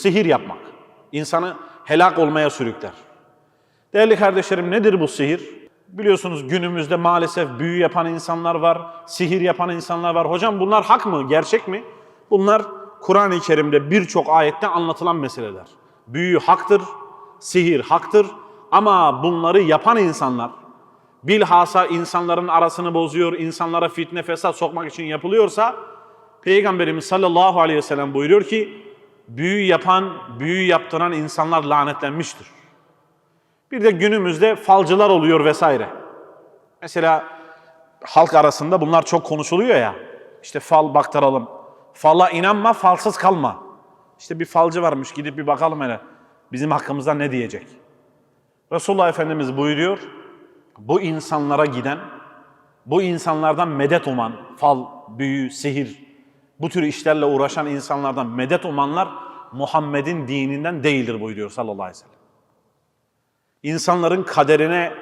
Sihir yapmak. İnsanı helak olmaya sürükler. Değerli kardeşlerim nedir bu sihir? Biliyorsunuz günümüzde maalesef büyü yapan insanlar var, sihir yapan insanlar var. Hocam bunlar hak mı, gerçek mi? Bunlar Kur'an-ı Kerim'de birçok ayette anlatılan meseleler. Büyü haktır, sihir haktır ama bunları yapan insanlar, bilhassa insanların arasını bozuyor, insanlara fitne fesat sokmak için yapılıyorsa, Peygamberimiz sallallahu aleyhi ve sellem buyuruyor ki, büyü yapan, büyü yaptıran insanlar lanetlenmiştir. Bir de günümüzde falcılar oluyor vesaire. Mesela halk arasında bunlar çok konuşuluyor ya. İşte fal baktıralım. Fala inanma, falsız kalma. İşte bir falcı varmış gidip bir bakalım hele. Bizim hakkımızda ne diyecek? Resulullah Efendimiz buyuruyor. Bu insanlara giden, bu insanlardan medet uman, fal, büyü, sihir, bu tür işlerle uğraşan insanlardan medet umanlar Muhammed'in dininden değildir buyuruyor sallallahu aleyhi ve sellem. İnsanların kaderine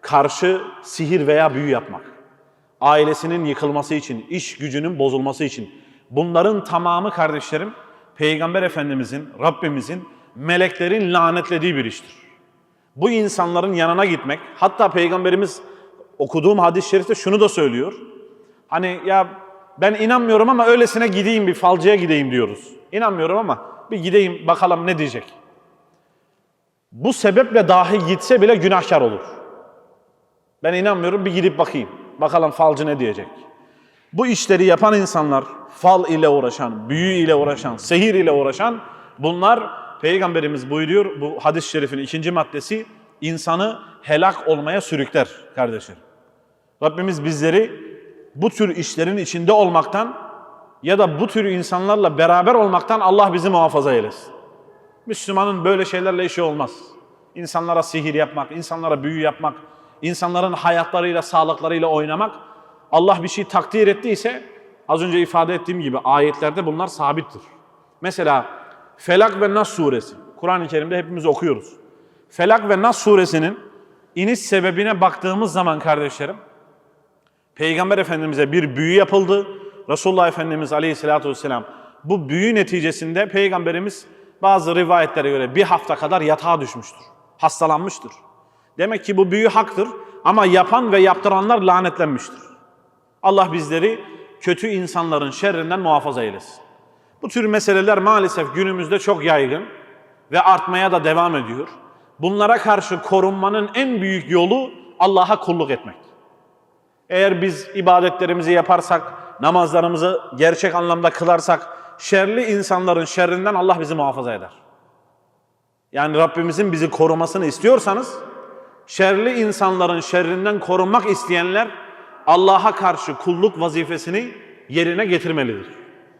karşı sihir veya büyü yapmak, ailesinin yıkılması için, iş gücünün bozulması için, bunların tamamı kardeşlerim, Peygamber Efendimizin, Rabbimizin, meleklerin lanetlediği bir iştir. Bu insanların yanına gitmek, hatta Peygamberimiz okuduğum hadis-i şerifte şunu da söylüyor. Hani ya ben inanmıyorum ama öylesine gideyim bir falcıya gideyim diyoruz. İnanmıyorum ama bir gideyim bakalım ne diyecek. Bu sebeple dahi gitse bile günahkar olur. Ben inanmıyorum bir gidip bakayım. Bakalım falcı ne diyecek. Bu işleri yapan insanlar, fal ile uğraşan, büyü ile uğraşan, sehir ile uğraşan bunlar Peygamberimiz buyuruyor bu hadis-i şerifin ikinci maddesi insanı helak olmaya sürükler kardeşler. Rabbimiz bizleri bu tür işlerin içinde olmaktan ya da bu tür insanlarla beraber olmaktan Allah bizi muhafaza eylesin. Müslümanın böyle şeylerle işi olmaz. İnsanlara sihir yapmak, insanlara büyü yapmak, insanların hayatlarıyla, sağlıklarıyla oynamak Allah bir şey takdir ettiyse az önce ifade ettiğim gibi ayetlerde bunlar sabittir. Mesela Felak ve Nas suresi. Kur'an-ı Kerim'de hepimiz okuyoruz. Felak ve Nas suresinin iniş sebebine baktığımız zaman kardeşlerim Peygamber Efendimiz'e bir büyü yapıldı. Resulullah Efendimiz Aleyhisselatü Vesselam bu büyü neticesinde Peygamberimiz bazı rivayetlere göre bir hafta kadar yatağa düşmüştür. Hastalanmıştır. Demek ki bu büyü haktır ama yapan ve yaptıranlar lanetlenmiştir. Allah bizleri kötü insanların şerrinden muhafaza eylesin. Bu tür meseleler maalesef günümüzde çok yaygın ve artmaya da devam ediyor. Bunlara karşı korunmanın en büyük yolu Allah'a kulluk etmek. Eğer biz ibadetlerimizi yaparsak, namazlarımızı gerçek anlamda kılarsak, şerli insanların şerrinden Allah bizi muhafaza eder. Yani Rabbimizin bizi korumasını istiyorsanız, şerli insanların şerrinden korunmak isteyenler Allah'a karşı kulluk vazifesini yerine getirmelidir.